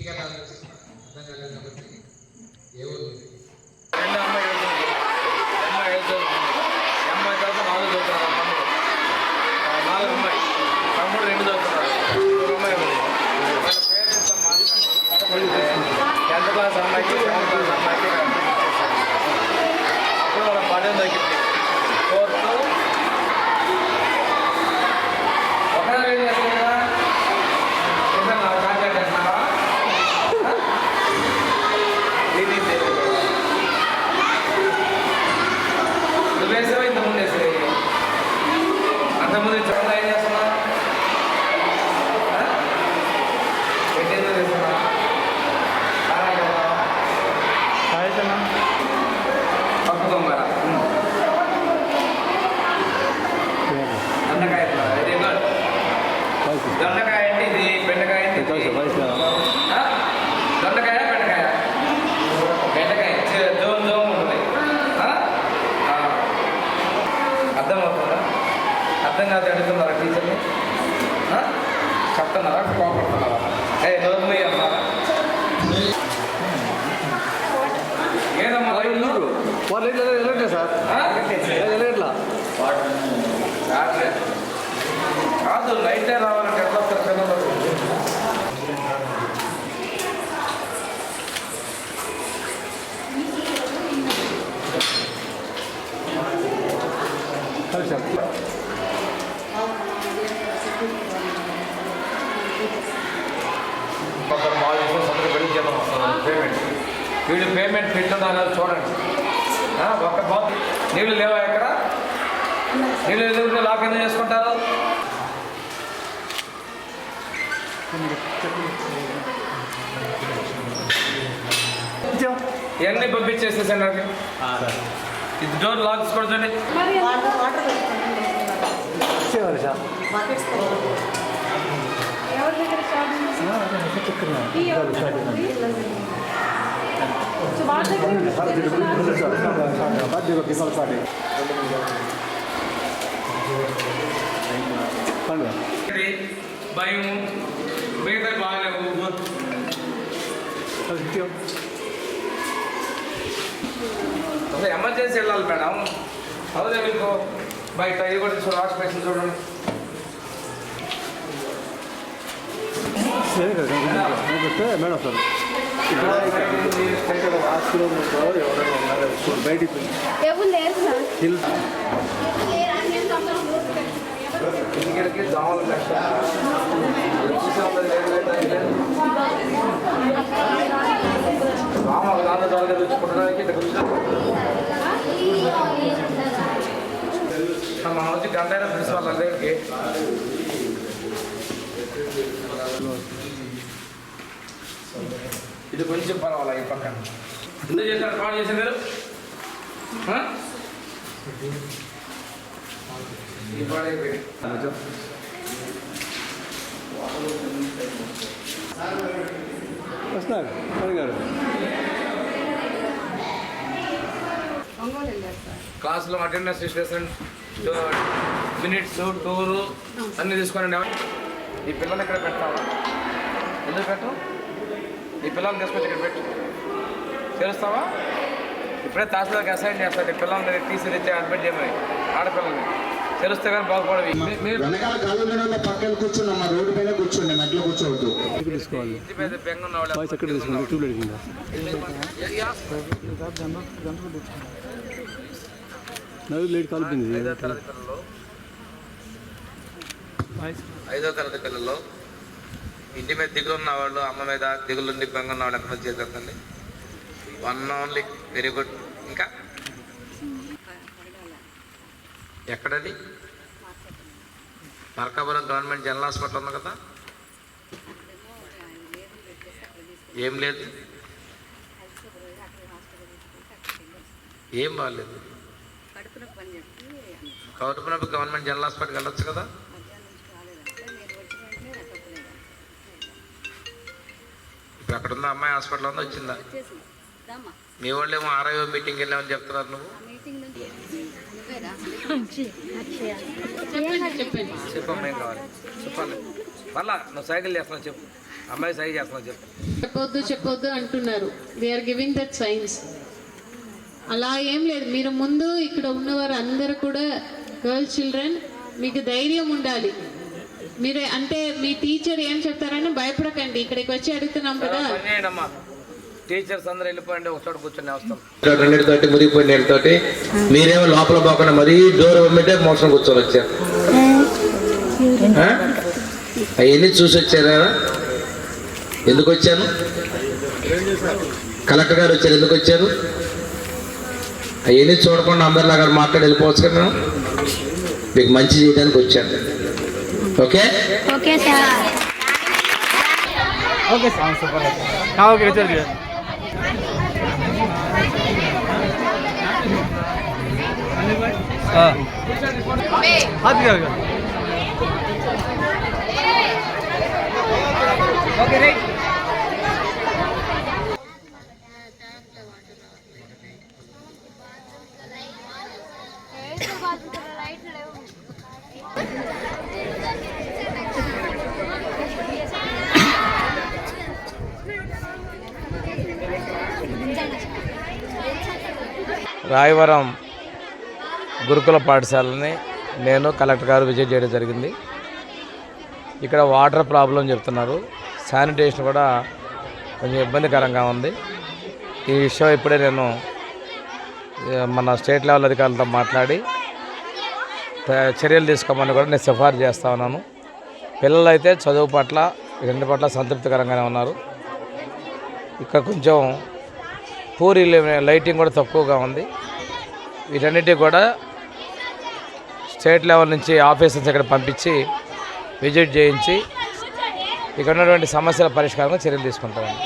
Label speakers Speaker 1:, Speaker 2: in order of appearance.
Speaker 1: Ticket ఆలోచిస్తున్నాను అర్థం కాలేదు? కాబట్టి ఏ ఊరు
Speaker 2: నువ్వు వేసావా ఇంత ముందు అంతకుముందు చూడండి
Speaker 3: వాళ్ళు ఎట్లా వెళ్ళట్లే సార్
Speaker 2: ఆ?
Speaker 3: వెళ్ళట్లా
Speaker 2: రావట్లేదు. కాదు నైటే రావాలంటే ఎట్లా వస్తారు పిల్లలు
Speaker 3: సరే సార్
Speaker 2: ఒకరు బాగా చేసుకొని సొంతగా పెళ్లి చేద్దాం పేమెంట్ వీళ్ళు పేమెంట్ పెట్టినా చూడండి ఆ, ఒక్క బాబు నీళ్ళు లేవా ఎక్కడ నీళ్ళు ఎదురుకుంటే లాక్ ఎందుకు చేసుకుంటారు? ఇవన్నీ పంపించేసేసాను నాకు ఇది డోర్ లాక్ చూడండి
Speaker 4: ఎవరి దగ్గర స్టార్ట్ ఉంది? ఈ ఎవరి దగ్గర ఉంది? సో వాళ్ళ దగ్గర ఉంది.
Speaker 2: ఇది భయం మిగతా ఎమర్జెన్సీ వెళ్ళాలి మేడం అవునా మీకు బయట ఇది కూడా చూడండి వాష్ బేసిన్ చూడండి
Speaker 3: మేడం సార్ హిల్
Speaker 2: ఇంటికి దోమలు కష్టం దోమలు దాని దాని తెచ్చుకోవడానికి ఇక్కడ కూర్చో వచ్చి గంట ఇది కొంచెం పర్వాలేదు ఈ పక్కన. ఎందుకు చేశారు? కాల్ చేశారు మీరు? ఆ? ఈ పాడైపోయింది
Speaker 3: వస్తున్నారు పని గారు.
Speaker 2: క్లాస్లో అటెండెన్స్ రిజిస్ట్రేషన్ మినిట్స్ టూరు అన్నీ తీసుకొని ఈ పిల్లల్ని ఇక్కడ పెట్టావా ఎందుకు పెట్టు ఈ పిల్లల్ని తీసుకొచ్చి ఇక్కడ పెట్టు. తెలుస్తావా? ఇప్పుడే తహసీల్దార్కి అసైన్ చేస్తాను ఈ పిల్లల్ని తీసి తెచ్చి అడ్మిట్ చేయమని. ఆడపిల్లల్ని. తెలుస్తే కానీ బాగుపడవి.
Speaker 5: పక్కన కూర్చున్నాం రోడ్డు పైన కూర్చోండి మెట్లో కూర్చోవద్దు.
Speaker 3: తీసుకోవాలి? నవ్వు లేట్
Speaker 2: ఐదో తరగతి పిల్లలు ఐదో తరగతి పిల్లలు ఇంటి మీద దిగులు ఉన్న వాళ్ళు అమ్మ మీద దిగులుండి బెంగ ఉన్న వాళ్ళు ఎంతమంది చేసేదండి వన్ ఓన్లీ వెరీ గుడ్ ఇంకా? ఎక్కడది? మార్కాపురం గవర్నమెంట్ జనరల్ హాస్పిటల్ ఉంది కదా? ఏం లేదు. ఏం బాగాలేదు కౌరపు నొప్పి గవర్నమెంట్ జనరల్ హాస్పిటల్కి వెళ్ళొచ్చు కదా? ఇప్పుడు అక్కడ ఉందా అమ్మాయి హాస్పిటల్ ఉందా వచ్చిందా? మీ వాళ్ళు ఏమో ఆర్ఐఓ మీటింగ్ వెళ్ళామని చెప్తున్నారు నువ్వు.
Speaker 6: ఆ మీటింగ్ నుంచి నువ్వేరా?
Speaker 2: చెప్పు మేము కావాలి? చెప్పాలి. మళ్ళా నువ్వు సైకిల్ చేస్తున్నావు చెప్పు.
Speaker 1: అమ్మాయి సై చేస్తున్నా చెప్పు.
Speaker 7: చెప్పొద్దు చెప్పొద్దు అంటున్నారు. వీఆర్ గివింగ్ దట్ సైన్స్ అలా ఏం లేదు. మీరు ముందు ఇక్కడ ఉన్నవారు అందరూ కూడా గర్ల్స్ చిల్డ్రన్ మీకు ధైర్యం ఉండాలి. మీరు అంటే మీ టీచర్ ఏం చెప్తారని భయపడకండి. ఇక్కడికి వచ్చి అడుగుతున్నాం కదా.
Speaker 1: టీచర్స్ అందరూ వెళ్ళిపోయండి ఒక చోట కూర్చొని వస్తాం.
Speaker 2: నీళ్ళతోటి మురిగిపోయిన నీళ్ళతోటి మీరేమో లోపల పోకుండా మరీ డోర్ ఇవ్వమంటే మోసం కూర్చొని వచ్చారు. అవన్నీ చూసి వచ్చారా? ఎందుకు వచ్చాను కలెక్టర్ గారు వచ్చారు ఎందుకు వచ్చారు? అవన్నీ చూడకుండా అందరిలాగా మాట్లాడి వెళ్ళిపోవచ్చు కదా. నేను మీకు మంచి చేయడానికి వచ్చాను ఓకే
Speaker 4: ఓకే సూపర్ ఓకే చల్ हाथ क्या ओके राइट
Speaker 1: రాయవరం గురుకుల పాఠశాలని నేను కలెక్టర్ గారు విజిట్ చేయడం జరిగింది. ఇక్కడ వాటర్ ప్రాబ్లం చెప్తున్నారు. శానిటేషన్ కూడా కొంచెం ఇబ్బందికరంగా ఉంది. ఈ విషయం ఇప్పుడే నేను మన స్టేట్ లెవెల్ అధికారులతో మాట్లాడి చర్యలు తీసుకోమని కూడా నేను సిఫార్సు చేస్తా ఉన్నాను. పిల్లలు అయితే చదువు పట్ల రెండు పట్ల సంతృప్తికరంగానే ఉన్నారు. ఇక్కడ కొంచెం పూరి లైటింగ్ కూడా తక్కువగా ఉంది. వీటన్నిటి కూడా స్టేట్ లెవెల్ నుంచి ఆఫీసర్స్ ఇక్కడ పంపించి విజిట్ చేయించి ఇక్కడ ఉన్నటువంటి సమస్యల పరిష్కారంగా చర్యలు తీసుకుంటామండి.